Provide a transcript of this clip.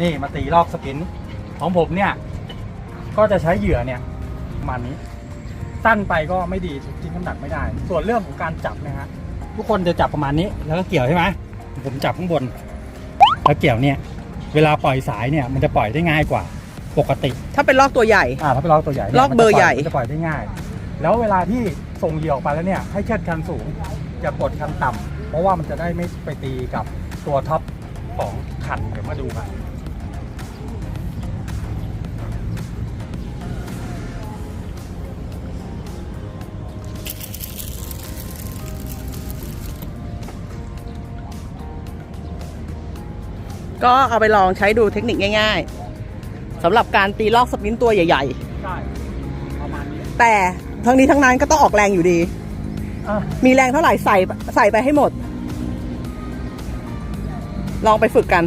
นี่มาตีลอกสปินของผมเนี่ย ก็จะใช้เหยื่อเนี่ยประมาณนี้สั้นไปก็ไม่ดีทิ้งน้ำหนักไม่ได้ ส่วนเรื่องของการจับนะฮะทุกคนจะจับประมาณนี้ แล้วก็เกี่ยวใช่ไหมผมจับข้างบน แล้วเกี่ยวเนี่ย เวลาปล่อยสายเนี่ยมันจะปล่อยได้ง่ายกว่าปกติ ถ้าเป็นลอกตัวใหญ่ อ่าถ้าเป็นลอกตัวใหญ่นี่ยลอกเบอร์ใหญ่มันจะปล่อยมันจะปล่อยได้ง่าย แล้วเวลาที่ส่งเหยื่อออกไปแล้วเนี่ยให้เชือดคันสูงอย่ากดคันต่ำเพราะว่ามันจะได้ไม่ไปตีกับตัวท็อปของคันเดี๋ยวมาดูกัน ก็เอาไปลองใช้ดูเทคนิคง่าย ๆสำหรับการตีลอกสปินตัวใหญ่ ใช่ประมาณนี้ๆ แต่ทั้งนี้ทั้งนั้นก็ต้องออกแรงอยู่ดี อะมีแรงเท่าไหร่ใส่ใส่ไปให้หมด ลองไปฝึกกัน